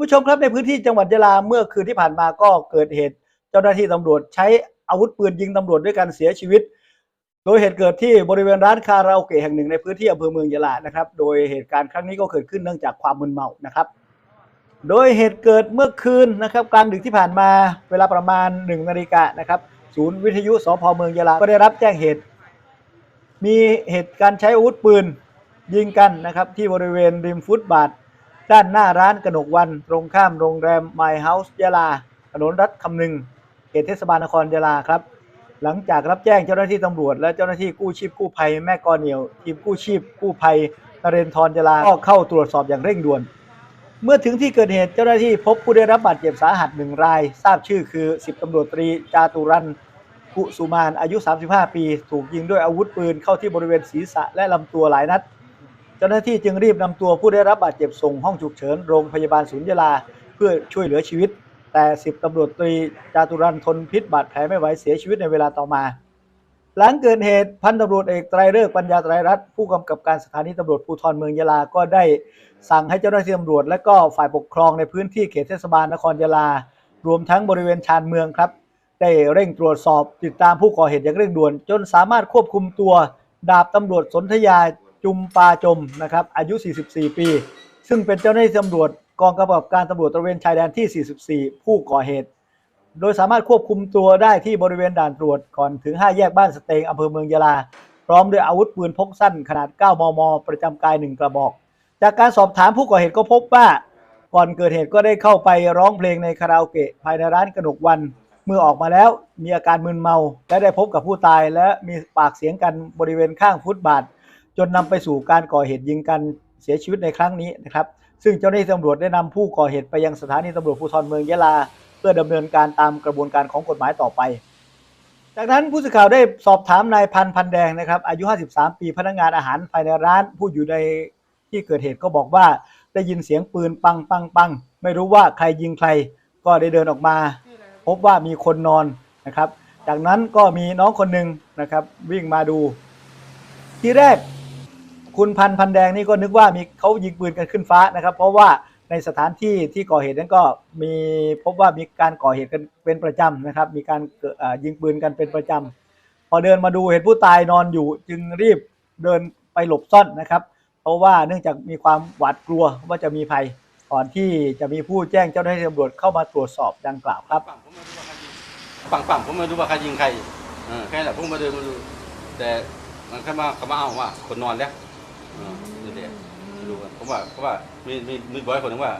ผู้ชมครับในพื้นที่จังหวัดยะลาเมื่อคืนที่ผ่านมาก็เกิดเหตุ เจ้าหน้าที่ตำรวจใช้อาวุธปืนยิงตำรวจด้วยกันเสียชีวิต โดยเหตุเกิดที่บริเวณร้านคาราโอเกะแห่งหนึ่งในพื้นที่อำเภอเมืองยะลานะครับ โดยเหตุการณ์ครั้งนี้ก็เกิดขึ้นเนื่องจากความมึนเมานะครับ โดยเหตุเกิดเมื่อคืนนะครับกลางดึกที่ผ่านมาเวลาประมาณหนึ่งนาฬิกานะครับศูนย์วิทยุสพเมืองยะลาก็ได้รับแจ้งเหตุ มีเหตุการใช้อาวุธปืนยิงกันนะครับที่บริเวณริมฟุตบาท ด้านหน้าร้านกนกวัน ตรงข้ามโรงแรม My House ยะลา ถนนรัฐคำนึง เขตเทศบาลนครยะลาครับ หลังจากรับแจ้งเจ้าหน้าที่ตำรวจ และเจ้าหน้าที่กู้ชีพกู้ภัยแม่กอเหนียว ทีมกู้ชีพกู้ภัยนเรนทรยะลา ก็เข้าตรวจสอบอย่างเร่งด่วน เมื่อถึงที่เกิดเหตุเจ้าหน้าที่พบผู้ได้รับบาดเจ็บสาหัสหนึ่งราย ทราบชื่อคือ10ตำรวจตรีจาตุรันกุสุมานอายุ 35 ปี ถูกยิงด้วยอาวุธปืนเข้าที่บริเวณศีรษะและลำตัวหลายนัด เจ้าหน้าที่จึงรีบนำตัวผู้ได้รับบาดเจ็บส่งห้องฉุกเฉินโรงพยาบาลศูนย์ยาลา เพื่อช่วยเหลือชีวิต แต่สิบตำรวจตรีจาตุรันทนพิษบาดแผลไม่ไหวเสียชีวิตในเวลาต่อมา หลังเกิดเหตุพันตำรวจเอกไตรฤกษ์ปัญญาไตรรัตน์ผู้กำกับการสถานีตำรวจภูธรเมืองยะลาก็ได้สั่งให้เจ้าหน้าที่ตำรวจ และก็ฝ่ายปกครองในพื้นที่เขตเทศบาลนครยะลารวมทั้งบริเวณชานเมืองครับ ได้เร่งตรวจสอบติดตามผู้ก่อเหตุอย่างเร่งด่วน จนสามารถควบคุมตัว ดาบตำรวจสนธยา จุมปาจมนะครับอายุ 44 ปี ซึ่งเป็นเจ้าหน้าที่ตำรวจกองกำกับการตำรวจตระเวนชายแดนที่ 44 ผู้ก่อเหตุ โดยสามารถควบคุมตัวได้ที่บริเวณด่านตรวจก่อนถึง 5 แยกบ้านสเตงอำเภอเมืองยะลา พร้อมด้วยอาวุธปืนพกสั้นขนาด 9 มม ประจำกาย 1 กระบอก จากการสอบถามผู้ก่อเหตุก็พบว่า ก่อนเกิดเหตุก็ได้เข้าไปร้องเพลงในคาราโอเกะภายในร้านกนกวัน เมื่อออกมาแล้วมีอาการมึนเมา และได้พบกับผู้ตายและมีปากเสียงกันบริเวณข้างฟุตบาท จนนำไปสู่การก่อเหตุยิงกันเสียชีวิตในครั้งนี้นะครับ ซึ่งเจ้าหน้าที่ตำรวจได้นำผู้ก่อเหตุไปยังสถานีตำรวจภูธรเมืองยะลา เพื่อดำเนินการตามกระบวนการของกฎหมายต่อไป จากนั้นผู้สื่อข่าวได้สอบถามนายพันพันแดงนะครับ อายุ 53 ปีพนักงานอาหารภายในร้าน ผู้อยู่ในที่เกิดเหตุก็บอกว่าได้ยินเสียงปืนปังปังปังไม่รู้ว่าใครยิงใครก็ได้เดินออกมา พบว่ามีคนนอนนะครับ จากนั้นก็มีน้องคนหนึ่งนะครับ วิ่งมาดู ทีแรก คุณพันธ์พันแดงนี่ก็นึกว่ามีเขายิงปืนกันขึ้นฟ้านะครับ เพราะว่าในสถานที่ที่ก่อเหตุนั้นก็มีพบว่ามีการก่อเหตุกันเป็นประจำนะครับ มีการยิงปืนกันเป็นประจำพอเดินมาดูเห็นผู้ตายนอนอยู่ จึงรีบเดินไปหลบซ่อนนะครับ เพราะว่าเนื่องจากมีความหวาดกลัวว่าจะมีภัยก่อนที่จะมีผู้แจ้งเจ้าหน้าที่ตำรวจเข้ามาตรวจสอบดังกล่าวครับฝั่งผมไม่รู้ว่าใครยิงฝั่งผมไม่รู้ว่าใครยิงใครแค่นั้นแหละผมมาเดินมาดูแต่มันแค่มาเขามาเอาว่าคนนอนแล้ว ออนี่แหละมาดูกันผมว่าเพราะว่ามีมีมีบอยคนหนึงว่า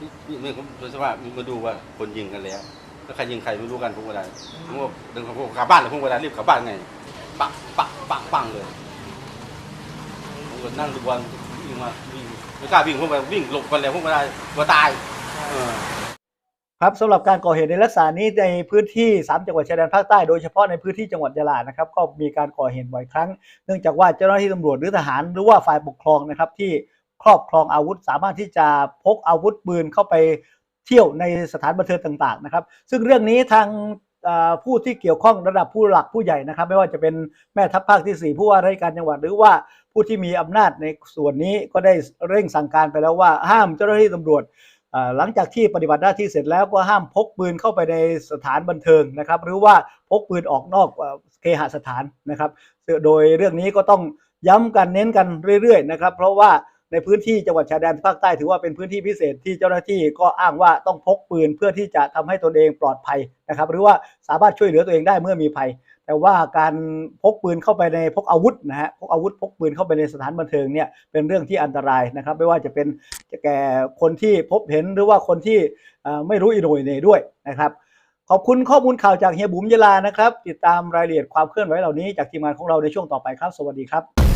มีมีผมรู้สึกว่ามีมาดูว่าคนยิงกันแล้วแล้วใครยิงใครไม่รู้กันผมก็ได้ผมก็เดินผมกลับบ้านเลยผมก็ได้รีบกลับบ้านไงปังปังปังปังเลยผมก็นั่งดูบอลวิ่งมาวิ่งไม่กล้าวิ่งผมไปวิ่งหลบกันแล้วผมก็ได้กลัวตายเออ ครับสำหรับการก่อเหตุในลักษณะนี้ในพื้นที่ 3 จังหวัดชายแดนภาคใต้โดยเฉพาะในพื้นที่จังหวัดยะลานะครับ ก็มีการก่อเหตุบ่อยครั้ง เนื่องจากว่าเจ้าหน้าที่ตำรวจหรือทหารหรือว่าฝ่ายปกครองนะครับที่ครอบครองอาวุธสามารถที่จะพกอาวุธปืนเข้าไปเที่ยวในสถานบันเทิงต่างๆนะครับ ซึ่งเรื่องนี้ทางผู้ที่เกี่ยวข้องระดับผู้หลักผู้ใหญ่นะครับ ไม่ว่าจะเป็นแม่ทัพภาคที่ 4 ผู้ว่าราชการจังหวัดหรือว่าผู้ที่มีอำนาจในส่วนนี้ก็ได้เร่งสั่งการไปแล้วว่าห้ามเจ้าหน้าที่ตำรวจ หลังจากที่ปฏิบัติหน้าที่เสร็จแล้วก็ห้ามพกปืนเข้าไปในสถานบันเทิงนะครับ หรือว่าพกปืนออกนอกเคหสถานนะครับ โดยเรื่องนี้ก็ต้องย้ำกันเน้นกันเรื่อยๆนะครับ เพราะว่าในพื้นที่จังหวัดชายแดนภาคใต้ถือว่าเป็นพื้นที่พิเศษที่เจ้าหน้าที่ก็อ้างว่าต้องพกปืนเพื่อที่จะทำให้ตนเองปลอดภัยนะครับ หรือว่าสามารถช่วยเหลือตัวเองได้เมื่อมีภัย แต่ว่าการพกปืนเข้าไปในพกอาวุธนะฮะพกอาวุธพกปืนเข้าไปในสถานบันเทิงเนี่ยเป็นเรื่องที่อันตรายนะครับ ไม่ว่าจะเป็นแก่คนที่พบเห็นหรือว่าคนที่ไม่รู้อิโนยเน่ด้วยนะครับ ขอบคุณข้อมูลข่าวจากเฮียบุ๋มยลานะครับ ติดตามรายละเอียดความเคลื่อนไหวเหล่านี้จากทีมงานของเราในช่วงต่อไปครับ สวัสดีครับ